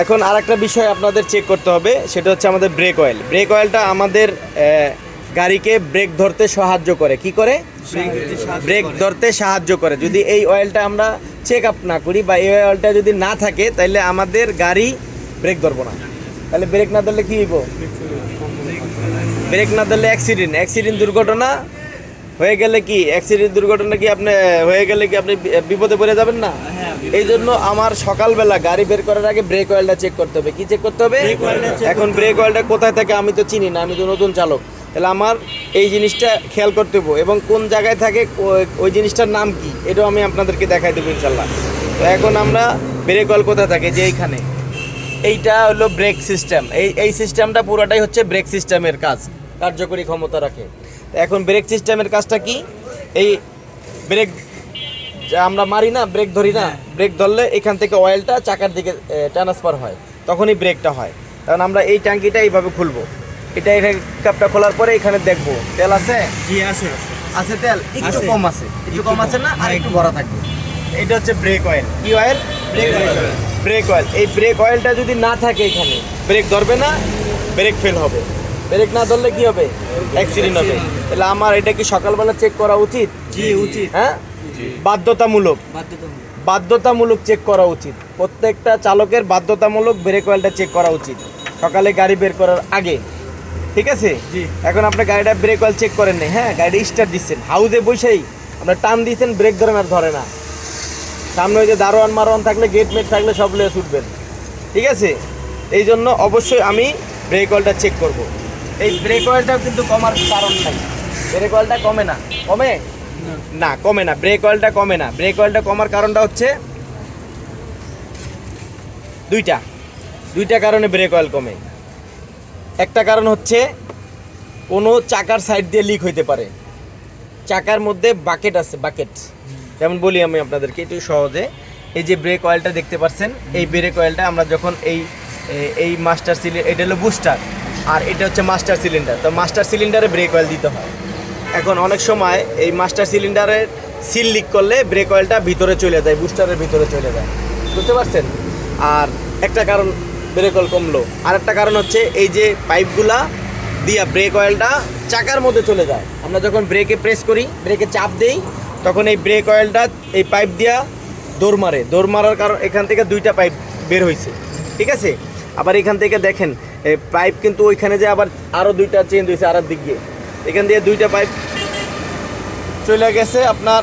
এখন আর একটা বিষয় আপনাদের চেক করতে হবে, সেটা হচ্ছে আমাদের ব্রেক অয়েল ব্রেক অয়েলটা আমাদের গাড়িকে ব্রেক ধরতে সাহায্য করে। কি করে? ব্রেক ধরতে সাহায্য করে। যদি এই অয়েলটা আমরা চেক আপ না করি বা এই অয়েলটা যদি না থাকে তাহলে আমাদের গাড়ি ব্রেক ধরবো না। তাহলে ব্রেক না ধরলে কি হইব? ব্রেক না ধরলে অ্যাক্সিডেন্ট অ্যাক্সিডেন্ট দুর্ঘটনা হয়ে গেলে কি? অ্যাক্সিডেন্ট দুর্ঘটনা কি আপনি হয়ে গেলে কি আপনি বিপদে পড়ে যাবেন না? এই জন্য আমার সকালবেলা গাড়ি বের করার আগে ব্রেক অয়েলটা চেক করতে হবে। কি চেক করতে হবে? এখন ব্রেক অয়েলটা কোথায় থাকে আমি তো চিনি না আমি তো নতুন চালক। তাহলে আমার এই জিনিসটা খেয়াল করতে হবে এবং কোন জায়গায় থাকে ওই- জিনিসটার নাম কি? এটাও আমি আপনাদেরকে দেখাই দেবো ইনশাল্লাহ তো এখন আমরা ব্রেক অয়েল কোথায় থাকে? যে এইখানে। এইটা হলো ব্রেক সিস্টেম এই এই সিস্টেমটা পুরোটাই হচ্ছে ব্রেক সিস্টেমের কাজ। কার্যকরী ক্ষমতা রাখে। এখন ব্রেক সিস্টেমের কাজটা কি? এই ব্রেক যা আমরা মারি না ব্রেক ধরি না ব্রেক ধরলে এখান থেকে অয়েলটা চাকার দিকে ট্রান্সফার হয়। তখনই ব্রেকটা হয়। কারণ আমরা এই ট্যাঙ্কিটা এইভাবে খুলবো। এটা এটা কাপটা খোলার পরে এখানে দেখব। তেল আছে? জি আছে আছে। তেল? একটু কম আছে। একটু কম আছে না? আর একটু ভরা থাকবে। এটা হচ্ছে ব্রেক অয়েল কি oil brake oil brake oil এই ব্রেক অয়েলটা যদি না থাকে এখানে ব্রেক ধরবে না ব্রেক ফেল হবে। ব্রেক না ধরলে কি হবে? অ্যাক্সিডেন্ট হবে। তাহলে আমার এটা কি সকালবেলা চেক করা উচিত? জি উচিত হ্যাঁ? বাধ্যতামূলক। বাধ্যতামূলক। চেক করা উচিত। প্রত্যেকটা চালকের বাধ্যতামূলক ব্রেক অয়েলটা চেক করা উচিত। সকালে গাড়ি বের করার আগে। ঠিক আছে। এখন আপনি গাড়িটা ব্রেক অয়েল চেক করেন নাই। হ্যাঁ গাড়িটা স্টার্ট দিচ্ছেন। হাউজে বসেই আপনার টান দিচ্ছেন ব্রেক ধরেন আর ধরে না। সামনে ওই যে দারোয়ান মারোয়ান থাকলে গেট মেট থাকলে সব লিয়ে ছুটবেন। ঠিক আছে? এই জন্য অবশ্যই আমি ব্রেক অয়েলটা চেক করব। এই ব্রেক অয়েলটাও কিন্তু কমার কারণ নাই। ব্রেক অয়েলটা কমে না। কমে? না কমে না। ব্রেক অয়েলটা কমে না। ব্রেক অয়েলটা কমার কারণটা হচ্ছে দুইটা। দুইটা কারণে ব্রেক অয়েল কমে। একটা কারণ হচ্ছে কোনো চাকার সাইড দিয়ে লিক হইতে পারে। চাকার মধ্যে বাকেট আছে বাকেট যেমন বলি আমি আপনাদেরকে একটু সহজে। এই যে ব্রেক অয়েলটা দেখতে পাচ্ছেন, এই ব্রেক অয়েলটা আমরা যখন এই এই মাস্টার সিলিন্ডার এটা হলো বুস্টার আর এটা হচ্ছে মাস্টার সিলিন্ডার। তো মাস্টার সিলিন্ডারে ব্রেক অয়েল দিতে হয়। এখন অনেক সময় এই মাস্টার সিলিন্ডারের সিল লিক করলে ব্রেক অয়েলটা ভিতরে চলে যায় বুস্টারের ভিতরে চলে যায়। বুঝতে পারছেন? আর একটা কারণ ব্রেক অয়েল কমলো। আর একটা কারণ হচ্ছে এই যে পাইপগুলা দিয়া ব্রেক অয়েলটা চাকার মধ্যে চলে যায়। আমরা যখন ব্রেকে প্রেস করি ব্রেকে চাপ দেই, তখন এই ব্রেক অয়েলটা এই পাইপ দিয়া দৌড় মারে। দৌড় মারার কারণ এখান থেকে দুইটা পাইপ বের হয়েছে ঠিক আছে? আবার এখান থেকে দেখেন এই পাইপ কিন্তু ওইখানে যে আবার আরও দুইটা চেঞ্জ হয়েছে আর দিক দিয়ে। এখান দিয়ে দুইটা পাইপ চলে গেছে আপনার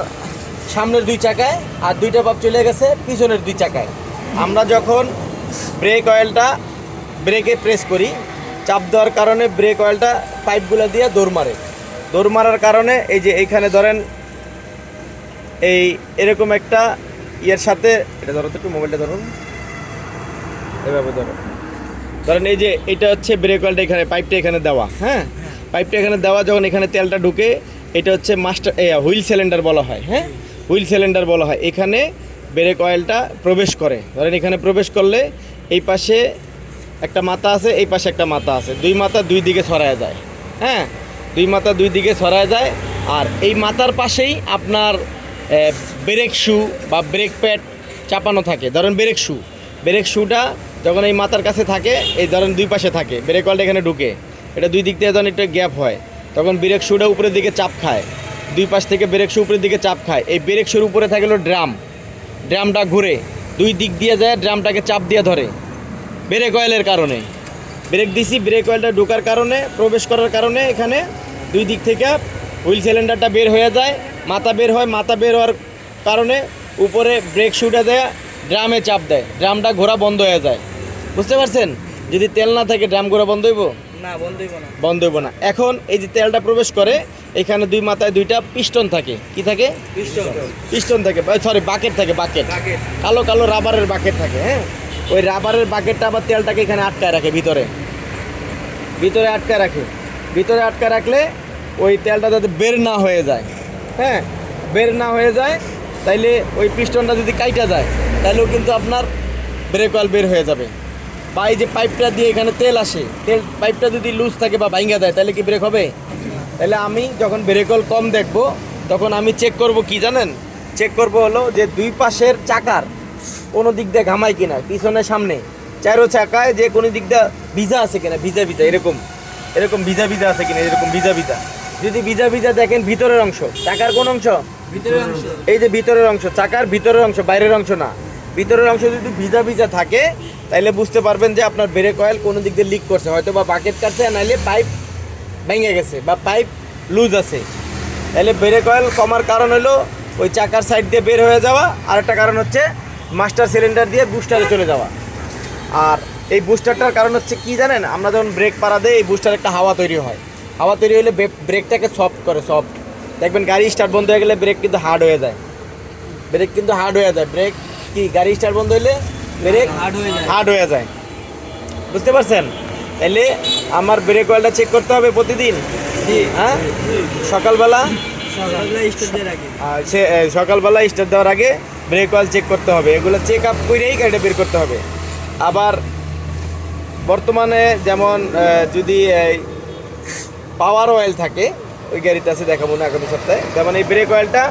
সামনের দুই চাকায় আর দুইটা পাইপ চলে গেছে পিছনের দুই চাকায়। আমরা যখন ব্রেক অয়েলটা ব্রেকে প্রেস করি, চাপ দেওয়ার কারণে ব্রেক অয়েলটা পাইপগুলো দিয়ে দৌড় মারে। দৌড় মারার কারণে এই যে এইখানে ধরেন এই এরকম একটা ইয়ের সাথে, এটা ধরো তো একটু মোবাইলটা ধরুন। এভাবে ধরো। ধরেন এই যে এটা হচ্ছে ব্রেক অয়েলটা এখানে পাইপটা এখানে দেওয়া হ্যাঁ? পাইপটা এখানে দেওয়া, যখন এখানে তেলটা ঢুকে, এটা হচ্ছে মাস্টার হুইল সিলিন্ডার বলা হয় হ্যাঁ? হুইল সিলিন্ডার বলা হয়। এখানে ব্রেক অয়েলটা প্রবেশ করে। ধরেন এখানে প্রবেশ করলে এই পাশে একটা মাথা আছে, এই পাশে একটা মাথা আছে। দুই মাথা দুই দিকে ছড়ায় যায় হ্যাঁ? দুই মাথা দুই দিকে ছড়ায় যায়, আর এই মাথার পাশেই আপনার ব্রেক শু বা ব্রেক প্যাড চাপানো থাকে। ধরেন ব্রেক শু ব্রেক শুটা যখন এই মাথার কাছে থাকে, এই ধরেন দুই পাশে থাকে ব্রেক অয়েলটা এখানে ঢুকে, এটা দুই দিক থেকে যখন একটা গ্যাপ হয়। তখন ব্রেক শুটা উপরের দিকে চাপ খায়, দুই পাশ থেকে ব্রেক শু উপরের দিকে চাপ খায়। এই ব্রেক শুর উপরে থাকে হলো ড্রাম ড্রামটা ঘুরে, দুই দিক দিয়ে যায় ড্রামটাকে চাপ দিয়ে ধরে ব্রেক অয়েলের কারণে। ব্রেক দিছি ব্রেক অয়েলটা ঢোকার কারণে, প্রবেশ করার কারণে এখানে দুই দিক থেকে হুইল সিলিন্ডারটা বের হয়ে যায়, মাথা বের হয়, মাথা বের হওয়ার কারণে উপরে ব্রেক শুটে দেয় ড্রামে চাপ দেয় ড্রামটা ঘোরা বন্ধ হয়ে যায়। বুঝতে পারছেন? যদি তেল না থাকে ড্রাম ঘোরা বন্ধ হইব? না বন্ধই না। বন্ধ হইব না। এখন এই যে তেলটা প্রবেশ করে এখানে দুই মাথায় দুইটা পিস্টন থাকে। কি থাকে? পিস্টন। থাকে। সরি বাকেট থাকে বাকেট বাকেট কালো কালো রাবারের বাকেট থাকে হ্যাঁ? ওই রাবারের বাকেটটা আবার তেলটাকে এখানে আটকায় রাখে ভিতরে। ভিতরে আটকায় রাখে। ভিতরে আটকায় রাখলে ওই তেলটা যাতে বের না হয়ে যায় হ্যাঁ? বের না হয়ে যায় তাইলে ওই পিস্টনটা যদি কাইটা যায় তাহলেও কিন্তু আপনার ব্রেক অয়েল বের হয়ে যাবে। বা এই যে পাইপটা দিয়ে এখানে তেল আসে তেল পাইপটা যদি লুজ থাকে বা ভাঙ্গা দেয় তাহলে কি ব্রেক হবে? তাহলে আমি যখন ব্রেক অয়েল কম দেখব তখন আমি চেক করব কি জানেন? চেক করব হলো যে দুই পাশের চাকার কোনো দিক দিয়ে ঘামাই কিনা পিছনে সামনে। চারো চাকায় যে কোনো দিক দিয়ে ভিজা আছে কিনা ভিজা ভিজা এরকম। এরকম ভিজা ভিজা আছে কিনা এরকম ভিজা ভিজা। যদি ভিজা ভিজা দেখেন ভিতরের অংশ চাকার কোন অংশ? ভিতরের অংশ। এই যে ভিতরের অংশ চাকার ভিতরের অংশ বাইরের অংশ না। ভিতরের অংশ যদি ভিজা ভিজা থাকে তাহলে বুঝতে পারবেন যে আপনার ব্রেক অয়েল কোনো দিক দিয়ে লিক করছে। হয়তো বা বাকেট কাটছে নাহলে পাইপ ভেঙে গেছে বা পাইপ লুজ আছে। তাহলে ব্রেক অয়েল কমার কারণ হলো ওই চাকার সাইড দিয়ে বের হয়ে যাওয়া আর একটা কারণ হচ্ছে মাস্টার সিলিন্ডার দিয়ে বুস্টারে চলে যাওয়া। আর এই বুস্টারটার কারণ হচ্ছে কি জানেন? আমরা যখন ব্রেক পাড়া দেই, এই বুস্টার একটা হাওয়া তৈরি হয়। হাওয়া তৈরি হলে ব্রেকটাকে সফট করে সফট দেখবেন গাড়ি স্টার্ট বন্ধ হয়ে গেলে ব্রেক কিন্তু হার্ড হয়ে যায়। ব্রেক কিন্তু হার্ড হয়ে যায়। ব্রেক কি গাড়ি স্টার্ট বন্ধ হলে ব্রেক হার্ড হয়ে যায়। হয়ে যায়। বুঝতে পারছেন? তাহলে আমার ব্রেক অয়েলটা চেক করতে হবে প্রতিদিন। হ্যাঁ? সকালবেলা? সকালবেলা স্টার্ট দেওয়ার আগে। ব্রেক অয়েল চেক করতে হবে। এগুলো চেক আপ করেই গাড়িটা বের করতে হবে। আবার বর্তমানে যেমন যদি পাওয়ার অয়েল থাকে ওই গাড়িতে আছে দেখাবো না আগামী সপ্তাহে। যেমন এই ব্রেক অয়েলটা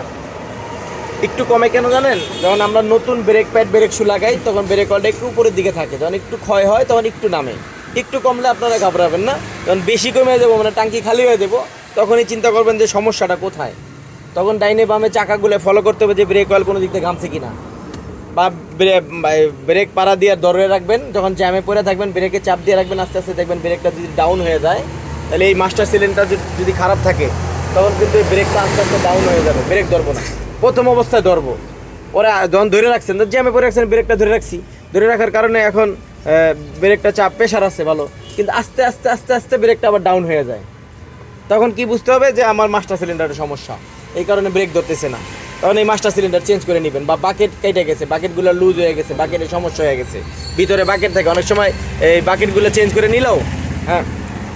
একটু কমে কেন জানেন? যখন আমরা নতুন ব্রেক প্যাড ব্রেক শু লাগাই, তখন ব্রেক অয়েলটা একটু উপরের দিকে থাকে। যখন একটু ক্ষয় হয়, তখন একটু নামে। একটু কমলে আপনারা ঘাবড়াবেন না। যখন বেশি কমে দেবো মানে টাঙ্কি খালি হয়ে দেবো তখনই চিন্তা করবেন যে সমস্যাটা কোথায়। তখন ডাইনে বামে চাকাগুলো ফলো করতে হবে যে ব্রেক অয়েল কোনো দিক থেকে ঘামছে কিনা। বা ব্রে- বা ব্রেক পাড়া দিয়ে ধরে রাখবেন। যখন জ্যামে পড়ে থাকবেন ব্রেকে চাপ দিয়ে রাখবেন, আস্তে আস্তে দেখবেন ব্রেকটা যদি ডাউন হয়ে যায়, তাহলে এই মাস্টার সিলিন্ডার যদি খারাপ থাকে, তখন কিন্তু ব্রেকটা আস্তে আস্তে ডাউন হয়ে যাবে। ব্রেক ধরবো না। প্রথম অবস্থায় ধরবো। ওরা যখন ধরে রাখছেন তো জ্যামে পরে রাখছেন, ব্রেকটা ধরে রাখছি। ধরে রাখার কারণে এখন ব্রেকটা চাপ প্রেশার আছে ভালো। কিন্তু আস্তে আস্তে আস্তে আস্তে ব্রেকটা আবার ডাউন হয়ে যায়। তখন কি বুঝতে হবে যে আমার মাস্টার সিলিন্ডারের সমস্যা। এই কারণে ব্রেক ধরতেছে না। তখন এই মাস্টার সিলিন্ডার চেঞ্জ করে নেবেন বা বাকেট কেটে গেছে বাকেটগুলো লুজ হয়ে গেছে বাকেটের সমস্যা হয়ে গেছে। ভিতরে বাকেট থাকে, অনেক সময় এই বাকেটগুলো চেঞ্জ করে নিলেও হ্যাঁ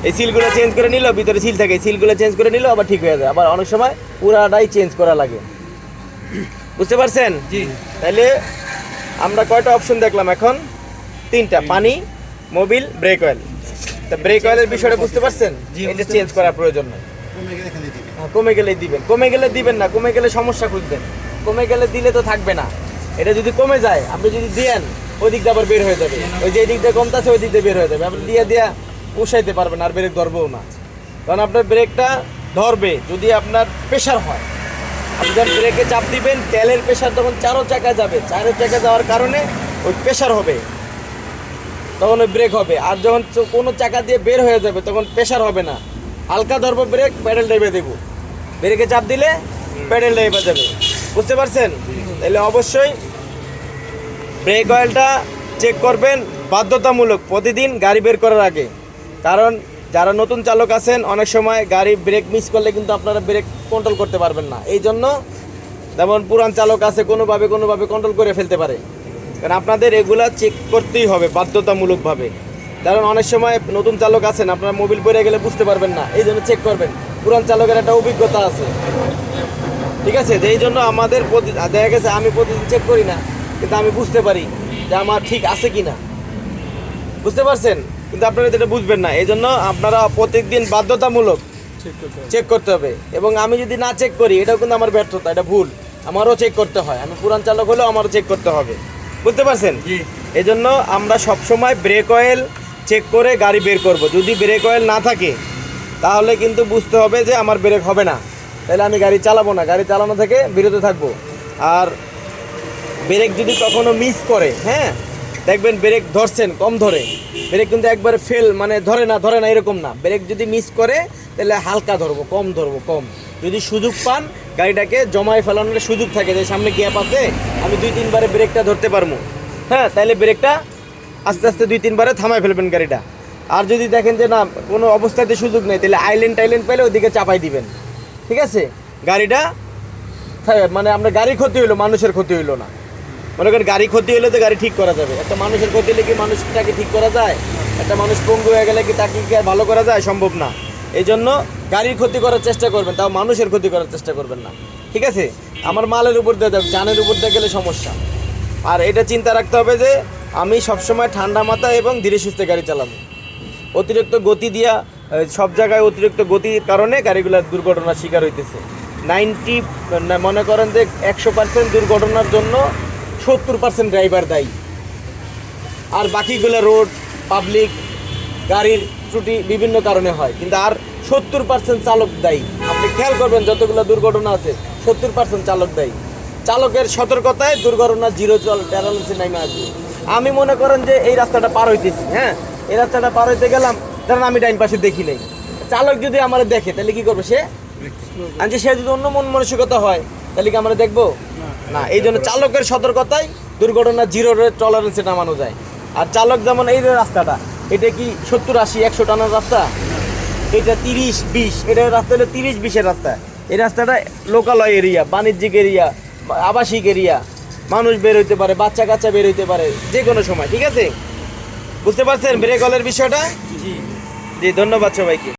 এই সিলগুলো চেঞ্জ করে নিলেও ভিতরে সিল থাকে সিলগুলো চেঞ্জ করে নিলেও আবার ঠিক হয়ে যায়। আবার অনেক সময় পুরাটাই চেঞ্জ করা লাগে। বুঝতে পারছেন? জি। তাহলে আমরা কয়টা অপশন দেখলাম এখন? তিনটা পানি মোবিল ব্রেক অয়েল তা ব্রেক অয়েলের বিষয়টা বুঝতে পারছেন? এটা চেঞ্জ করার প্রয়োজন নেই। হ্যাঁ, কমে গেলে দিবেন। কমে গেলে দিবেন না কমে গেলে সমস্যা খুঁজবেন। কমে গেলে দিলে তো থাকবে না। এটা যদি কমে যায় আপনি যদি দেন ওই দিকটা আবার বের হয়ে যাবে। ওই যে দিক দিয়ে কমতাছে ওই দিক দিয়ে বের হয়ে যাবে। আপনি দিয়ে দিয়া পোষাইতে পারবেন আর ব্রেক ধরবেও না। কারণ আপনার ব্রেকটা ধরবে যদি আপনার প্রেশার হয়। যখন ব্রেকে চাপ দিবেন, তেলের প্রেশার তখন চারো চাকা যাবে। চারো চাকা যাওয়ার কারণে ওই প্রেশার হবে। তখন ওই ব্রেক হবে। আর যখন কোনো চাকা দিয়ে বের হয়ে যাবে, তখন প্রেশার হবে না। হালকা ধরবো ব্রেক প্যাডেল ডেবে দেবো। ব্রেকে চাপ দিলে প্যাডেল ডেবে যাবে। বুঝতে পারছেন? তাহলে অবশ্যই ব্রেক অয়েলটা চেক করবেন বাধ্যতামূলক। প্রতিদিন গাড়ি বের করার আগে। কারণ যারা নতুন চালক আছেন, অনেক সময় গাড়ি ব্রেক মিস করলে কিন্তু আপনারা ব্রেক কন্ট্রোল করতে পারবেন না। এই জন্য যেমন পুরান চালক আছে, কোনোভাবে কোনোভাবে কন্ট্রোল করে ফেলতে পারে। কারণ আপনাদের এগুলা চেক করতেই হবে বাধ্যতামূলকভাবে। কারণ অনেক সময় নতুন চালক আছেন, আপনারা মোবিল পরে গেলে বুঝতে পারবেন না এই জন্য চেক করবেন। পুরান চালকের একটা অভিজ্ঞতা আছে। ঠিক আছে? এই জন্য আমাদের প্রতি- দেখা গেছে আমি প্রতিদিন চেক করি না, কিন্তু আমি বুঝতে পারি যে আমার ঠিক আছে কি না বুঝতে পারছেন? কিন্তু আপনারা যেটা বুঝবেন না এই জন্য আপনারা প্রত্যেকদিন বাধ্যতামূলক চেক করতে হবে। এবং আমি যদি না চেক করি এটাও কিন্তু আমার ব্যর্থতা এটা ভুল। আমারও চেক করতে হয়। আমি পুরান চালক হলেও আমারও চেক করতে হবে। বুঝতে পারছেন? এই জন্য আমরা সবসময় ব্রেক অয়েল চেক করে গাড়ি বের করব। যদি ব্রেক অয়েল না থাকে তাহলে কিন্তু বুঝতে হবে যে আমার ব্রেক হবে না। তাহলে আমি গাড়ি চালাবো না। গাড়ি চালানো থেকে বিরত থাকব। আর ব্রেক যদি কখনো মিস করে হ্যাঁ দেখবেন ব্রেক ধরছেন কম ধরে। ব্রেক কিন্তু একবারে ফেল মানে ধরে না ধরে না এরকম না। ব্রেক যদি মিস করে তাহলে হালকা ধরবো কম ধরবো কম। যদি সুযোগ পান গাড়িটাকে জমায় ফেলানোর সুযোগ থাকে যে সামনে গ্যাপ আছে আমি দুই তিনবারে ব্রেকটা ধরতে পারব। হ্যাঁ তাহলে ব্রেকটা আস্তে আস্তে দুই তিনবারে থামায় ফেলবেন গাড়িটা। আর যদি দেখেন যে না কোনো অবস্থাতে সুযোগ নেই তাহলে আইল্যান্ড টাইল্যান্ড পেলে ওদিকে চাপাই দিবেন। ঠিক আছে? গাড়িটা হ্যাঁ, মানে আমরা গাড়ি ক্ষতি হইল মানুষের ক্ষতি হইল না। মনে করেন গাড়ি ক্ষতি হলে তো গাড়ি ঠিক করা যাবে। একটা মানুষের ক্ষতি হলে কি মানুষটাকে ঠিক করা যায়? একটা মানুষ পঙ্গু হয়ে গেলে কি তাকে কি আর ভালো করা যায়? সম্ভব না। এই জন্য গাড়ির ক্ষতি করার চেষ্টা করবেন, তাও মানুষের ক্ষতি করার চেষ্টা করবেন না। ঠিক আছে? আমার মালের উপর দিয়ে যাবে জানের উপর দিয়ে গেলে সমস্যা। আর এটা চিন্তা রাখতে হবে যে, আমি সবসময় ঠান্ডা মাথা এবং ধীরে সুস্থে গাড়ি চালাবো। অতিরিক্ত গতি দিয়া সব জায়গায় অতিরিক্ত গতির কারণে গাড়িগুলোর দুর্ঘটনার শিকার হইতেছে। নাইনটি মনে করেন যে একশো পার্সেন্ট দুর্ঘটনার জন্য সত্তর পার্সেন্ট ড্রাইভার দায়ী। আর বাকিগুলো রোড পাবলিক গাড়ির ত্রুটি বিভিন্ন কারণে হয়। কিন্তু আর সত্তর পার্সেন্ট চালক দায়ী। আপনি খেয়াল করবেন যতগুলো দুর্ঘটনা আছে সত্তর পার্সেন্ট চালক দায়ী। চালকের সতর্কতায় দুর্ঘটনা জিরো চল ট্যারালেন্সে নামে আসবে। আমি মনে করেন যে এই রাস্তাটা পার হইতেছি হ্যাঁ? এই রাস্তাটা পার হইতে গেলাম কারণ আমি ডাইন পাশে দেখি নাই। চালক যদি আমার দেখে তাহলে কি করবে সে? আর যে সে যদি অন্য মন মানসিকতা হয় তাহলে কি আমরা দেখব? না এই জন্য চালকের সতর্কতায় দুর্ঘটনা জিরো টলারেন্সে নামানো যায়। আর চালক যেমন এই যে রাস্তাটা এটা কি সত্তর আশি একশো টানার রাস্তা? এটা তিরিশ বিশ এটা রাস্তা হলো তিরিশ বিশের রাস্তা। এই রাস্তাটা লোকালয় এরিয়া বাণিজ্যিক এরিয়া আবাসিক এরিয়া মানুষ বের হইতে পারে বাচ্চা কাচ্চা বের হইতে পারে যে কোনো সময় ঠিক আছে? বুঝতে পারছেন ব্রেক অলের বিষয়টা? জি। জি ধন্যবাদ সবাইকে।